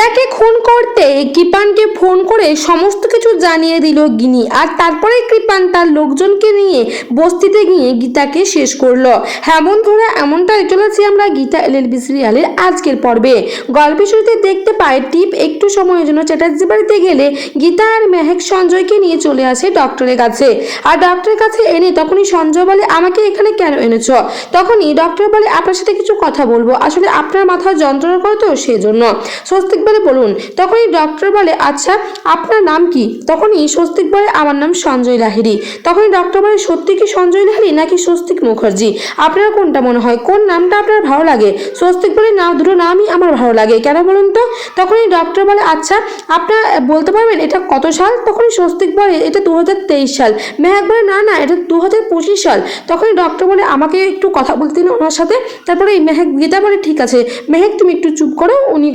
গীতাকে খুন করতে কৃপানকে ফোন করে সমস্ত কিছু জানিয়ে দিল গিনি। আর তারপরে কৃপান তার লোকজনকে নিয়ে বস্তিতে গিয়ে গীতাকে শেষ করল। হ্যাঁ বন্ধুরা, এমনটাই চলেছি আমরা গীতা এলএলবি সিরিয়ালের আজকের পর্বে। গল্পের শুরুতে দেখতে পাই টিপ, একটু সময়ের জন্য চ্যাটার্জি বাড়িতে গেলে গীতা আর মেহেক সঞ্জয়কে নিয়ে চলে আসে ডক্টরের কাছে। আর ডক্টরের কাছে এনে তখনই সঞ্জয় বলে, আমাকে এখানে কেন এনেছ? তখনই ডক্টর বলে, আপনার সাথে কিছু কথা বলব। আসলে আপনার মাথা যন্ত্রণা করে তো সেজন্য। স্বস্তিক বলে বলুন। তখনই ডক্টর বলে আচ্ছা আপনার নাম কি? তখনই স্বস্তিক বলে, আমার নাম সঞ্জয় লাহিড়ী। তখনই ডক্টর বলে, সত্যি কি সঞ্জয় লাহিড়ী নাকি স্বস্তিক মুখার্জি? আপনার কোনটা মনে হয়? কোন নামটা আপনার ভালো লাগে? স্বস্তিক বলে, না, দুটো নামই আমার ভালো লাগে। কেন বলুন তো? তখনই ডক্টর বলে আচ্ছা আপনার বলতে পারবেন, এটা কত সাল? তখনই স্বস্তিক বলে, এটা দু হাজার তেইশ সাল। মেহাক বলে, না না, এটা দু হাজার পঁচিশ সাল। তখনই ডক্টর বলে, আমাকে একটু কথা বলতে ওনার সাথে। তারপরে মেহেক গীতা বলে, ঠিক আছে। মেহেক, তুমি একটু চুপ করো। উনি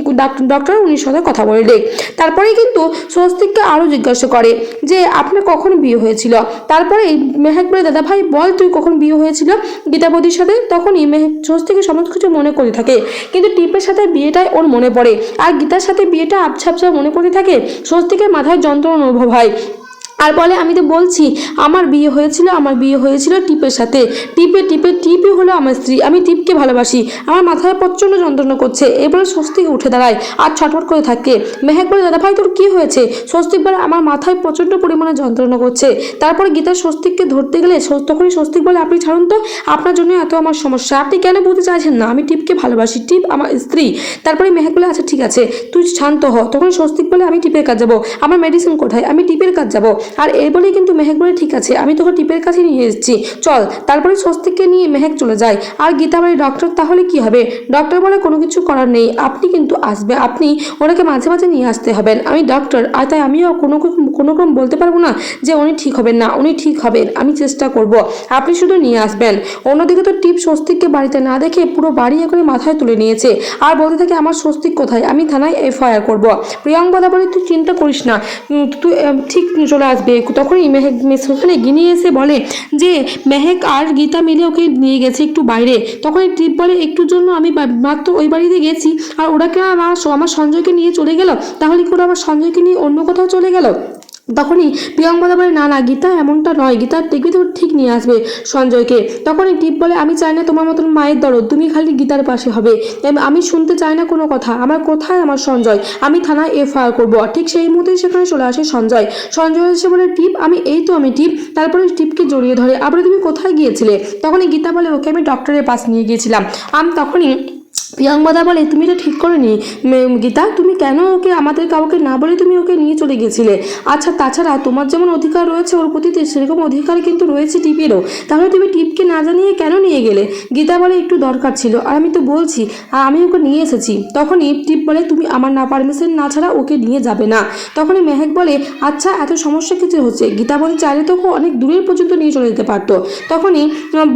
ডক্টর উনির সাথে কথা বলে বললে তারপরে কিন্তু স্বস্তিককে আরও জিজ্ঞাসা করে যে, আপনার কখন বিয়ে হয়েছিল? তারপরে মেহেক দাদা ভাই, বল তুই কখন বিয়ে হয়েছিল? গীতাপতির সাথে তখনই মেহে স্বস্তিকে সমস্ত কিছু মনে করে থাকে। কিন্তু টিপের সাথে বিয়েটাই ওর মনে পড়ে। আর গীতার সাথে বিয়েটা আবছা আবছা মনে করে থাকে। স্বস্তিকে মাথায় যন্ত্রণা অনুভব হয়। আর বলে, আমি তো বলছি, আমার বিয়ে হয়েছিল, আমার বিয়ে হয়েছিল টিপের সাথে। টিপে টিপে, টিপই হলো আমার স্ত্রী। আমি টিপকে ভালোবাসি। আমার মাথায় প্রচণ্ড যন্ত্রণা করছে। এরপরে স্বস্তিক উঠে দাঁড়ায় আর ছটফট করে থাকে। মেহেক বলে, দাদা ভাই, তোর কী হয়েছে? স্বস্তিক বলে, আমার মাথায় প্রচণ্ড পরিমাণে যন্ত্রণা করছে। তারপরে গীতা স্বস্তিককে ধরতে গেলে তখনই স্বস্তিক বলে, আপনি ছাড়ুন তো, আপনার জন্য এত আমার সমস্যা। আপনি কেন বলতে চাইছেন না? আমি টিপকে ভালোবাসি। টিপ আমার স্ত্রী। তারপরে মেহেক বলে আচ্ছা ঠিক আছে, তুই শান্ত হ। তখন স্বস্তিক বলে, আমি টিপের কাজ যাব। আমার মেডিসিন কোথায়? আমি টিপের কাজ যাব। আর এই বলেই কিন্তু মেহেক বলে, ঠিক আছে, আমি তোকে টিপের কাছে নিয়ে এসেছি। চল, তারপরে স্বস্তিককে নিয়ে মেহেক চলে যায়। আর গীতা বলে ডক্টর তাহলে কি হবে? ডক্টর বলে কোনো কিছু করার নেই। আপনি কিন্তু আসবে। আপনি ওনাকে মাঝে মাঝে নিয়ে আসতে হবেন। আমি ডক্টর আর তাই আমিও কোনো কোনো রকম বলতে পারব না যে উনি ঠিক হবেন না। উনি ঠিক হবেন। আমি চেষ্টা করব। আপনি শুধু নিয়ে আসবেন। অন্যদিকে তো টিপ স্বস্তিককে বাড়িতে না দেখে পুরো বাড়ি করে মাথায় তুলে নিয়েছে। আর বলতে থাকে, আমার স্বস্তিক কোথায়? আমি থানায় এফআইআর করব। প্রিয়ঙ্কদা বলে তুই চিন্তা করিস না। তুই ঠিক চলে আসবে। তখনই মেহেক সেখানে গিনি এসে বলে যে, মেহেক আর গীতা মিলে ওকে নিয়ে গেছে একটু বাইরে। তখন এই ট্রিপ বলে, একটু জন্য আমি মাত্র ওই বাড়িতে গেছি। আর ওরা কে আমার আমার সঞ্জয়কে নিয়ে চলে গেল? তাহলে কি ওরা আমার সঞ্জয়কে নিয়ে অন্য কোথাও চলে গেল? তখনই প্রিয়ঙ্কদা বলে, না না, গীতা এমনটা নয়। গীতা দেখবি তো ঠিক নিয়ে আসবে সঞ্জয়কে। তখনই টিপ বলে, আমি চাই না তোমার মতন মায়ের দরদ। তুমি খালি গীতার পাশে হবে। আমি শুনতে চাই না কোনো কথা। আমার কোথায় আমার সঞ্জয়। আমি থানায় এফআইআর করব। ঠিক সেই মুহূর্তে সেখানে চলে আসে সঞ্জয়। সঞ্জয় এসে বলে, টিপ, আমি, এই তো আমি টিপ। তারপরে টিপকে জড়িয়ে ধরে, আবার, তুমি কোথায় গিয়েছিলে? তখনই গীতা বলে, ওকে আমি ডক্টরের পাশ নিয়ে গিয়েছিলাম। আমি, তখনই প্রিয়াঙ্কদা বলে, তুমি এটা ঠিক করনি গীতা। তুমি কেন ওকে, আমাদের কাউকে না বলে তুমি ওকে নিয়ে চলে গেছিলে আচ্ছা তাছাড়া তোমার যেমন অধিকার রয়েছে ওর প্রতি সেরকম অধিকার কিন্তু রয়েছে টিপেরও। তাহলে তুমি টিপকে না জানিয়ে কেন নিয়ে গেলে? গীতা বলে, একটু দরকার ছিল, আর আমি তো বলছি আমি ওকে নিয়ে এসেছি। তখনই টিপ বলে, তুমি আমার না পারমিশন না ছাড়া ওকে নিয়ে যাবে না। তখনই মেহেক বলে আচ্ছা এত সমস্যা কিছু হচ্ছে? গীতা বলে, চাইলে তো অনেক দূরের পর্যন্ত নিয়ে চলে যেতে পারতো। তখনই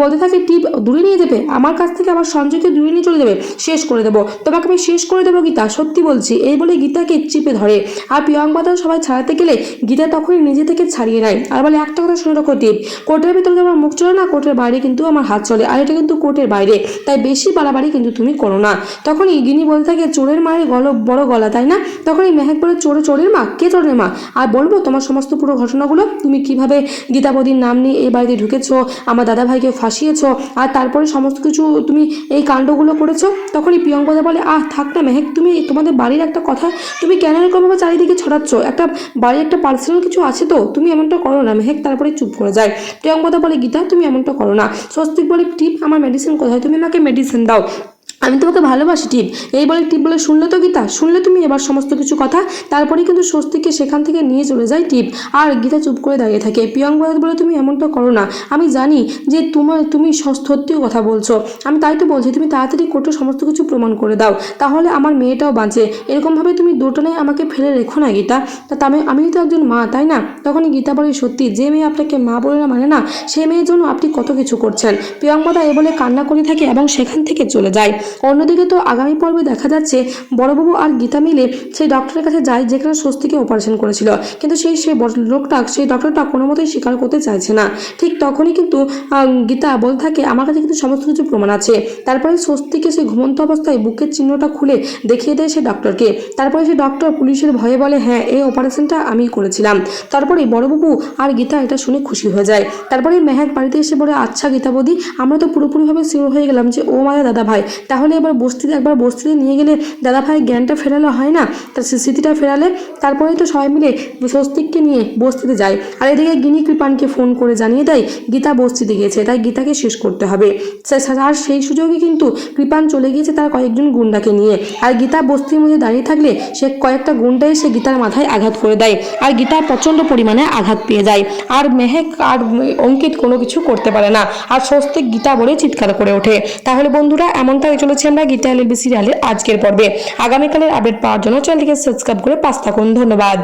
বলতে থাকে, টিপ দূরে নিয়ে যাবে? আমার কাছ থেকে আমার সঞ্জয়কে দূরে নিয়ে চলে যাবে? শেষ করে দেবো। তোমাকে আমি শেষ করে দেবো গীতা, সত্যি বলছি। এই বলে গীতাকে চিপে ধরে। আর প্রিয়ঙ্কাদাও সবাই ছাড়াতে গেলে গীতা তখনই নিজে থেকে ছাড়িয়ে নেয়। আর বলে, একটা কথা শুনে রাখো টিপ কোর্টের ভিতরে যেমন মুখ চলে না, কোর্টের বাইরে কিন্তু আমার হাত চলে। আর এটা কিন্তু কোর্টের বাইরে, তাই বেশি বাড়াবাড়ি কিন্তু তুমি করো না। তখনই গিনি বলতে থাকে, চোরের মায়ের গল, বড় গলা তাই না? তখনই মেহেক বলে চোরে, চোরের মা? কে চোরের মা? আর বলব, তোমার সমস্ত পুরো ঘটনাগুলো তুমি কীভাবে গীতাবতীর নাম নিয়ে এই বাড়িতে ঢুকেছো, আমার দাদা ভাইকে ফাঁসিয়েছো, আর তারপরে সমস্ত কিছু তুমি এই কাণ্ডগুলো করেছ তখনই প্রিয়ঙ্কদা বলে, আহ, থাক না মেহেক, তুমি তোমাদের বাড়ির একটা কথা, তুমি কেন এরকমভাবে চারিদিকে ছড়াচ্ছ? একটা বাড়ির একটা পার্সোনাল কিছু আছে তো, তুমি এমনটা করো না মেহেক, তারপরে চুপ করে যায়। প্রিয়ঙ্কদা বলে, গীতা, তুমি এমনটা করো না। স্বস্তিক বলে, টিপ, আমার মেডিসিন কোথায়? তুমি আমাকে মেডিসিন দাও। আমি তোমাকে ভালোবাসি, টিপ। এই বলে টিপ বলে শুনলে তো গীতা? শুনলে তুমি এবার সমস্ত কিছু কথা? তারপরে কিন্তু স্বস্তিকে সেখান থেকে নিয়ে চলে যায় টিপ। আর গীতা চুপ করে দাঁড়িয়ে থাকে। প্রিয়ঙ্ক বলে তুমি এমনটা করো না। আমি জানি যে তোমার, তুমি সস- সত্যি কথা বলছো। আমি তাই তো বলছি, তুমি তাড়াতাড়ি কোর্টে সমস্ত কিছু প্রমাণ করে দাও। তাহলে আমার মেয়েটাও বাঁচে। এরকমভাবে তুমি দুটোনায় আমাকে ফেলে রেখো না, গীতা। তা আমি আমি তো একজন মা, তাই না? তখনই গীতা বলে, সত্যি, যে মেয়ে আপনাকে মা বলে না মানে না সেই মেয়ের জন্য আপনি কত কিছু করছেন? প্রিয়ঙ্কদা এ বলে কান্না করে থাকে এবং সেখান থেকে চলে যায়। অন্যদিকে তো আগামী পর্বে দেখা যাচ্ছে বড়বাবু আর গীতা মিলে সেই ডক্টরের কাছে যায় যেখানে স্বস্তিকে অপারেশন করেছিল। কিন্তু সেই সেই লোকটা, সেই ডক্টরটা কোনো মতেই স্বীকার করতে চাইছে না। ঠিক তখনই কিন্তু গীতা বলতে থাকে, আমার কাছে কিন্তু সমস্ত কিছু প্রমাণ আছে। তারপরে স্বস্তিকে সে ঘুমন্ত অবস্থায় বুকের চিহ্নটা খুলে দেখিয়ে দেয় সে ডক্টরকে তারপরে সে ডক্টর পুলিশের ভয়ে বলে হ্যাঁ এই অপারেশনটা আমি করেছিলাম। তারপরে বড়বাবু আর গীতা এটা শুনে খুশি হয়ে যায়। তারপরে মেহেক বাড়িতে এসে বলে আচ্ছা গীতা বৌদি আমরা তো পুরোপুরিভাবে শিওর হয়ে গেলাম যে ও মায়া দাদা ভাই তাহলে এবার বস্তিতে একবার বস্তিতে নিয়ে গেলে দাদা ভাই জ্ঞানটা ফেরালে, হয় না? তার স্মৃতিটা ফেরালে, তারপরেই তো সবাই মিলে স্বস্তিককে নিয়ে বস্তিতে যায়। আর এদিকে গিনি কৃপানকে ফোন করে জানিয়ে দেয়, গীতা বস্তিতে গিয়েছে, তাই গীতাকে শেষ করতে হবে। আর সেই সুযোগে কিন্তু কৃপান চলে গিয়েছে তার কয়েকজন গুন্ডাকে নিয়ে। আর গীতা বস্তির মধ্যে দাঁড়িয়ে থাকলে সে কয়েকটা গুন্ডা এসে গীতার মাথায় আঘাত করে দেয়। আর গীতা প্রচণ্ড পরিমাণে আঘাত পেয়ে যায়। আর মেহেক আর অঙ্কিত কোনো কিছু করতে পারে না। আর স্বস্তিক গীতা বলে চিৎকার করে ওঠে। তাহলে বন্ধুরা এমনটাই চলেছে আমরা গীতা এলএলবি সিরিয়ালের আজকের পর্বে। আগামীকালের আপডেট পাওয়ার জন্য চ্যানেলটিকে সাবস্ক্রাইব করে পাঁচ থাকুন। ধন্যবাদ।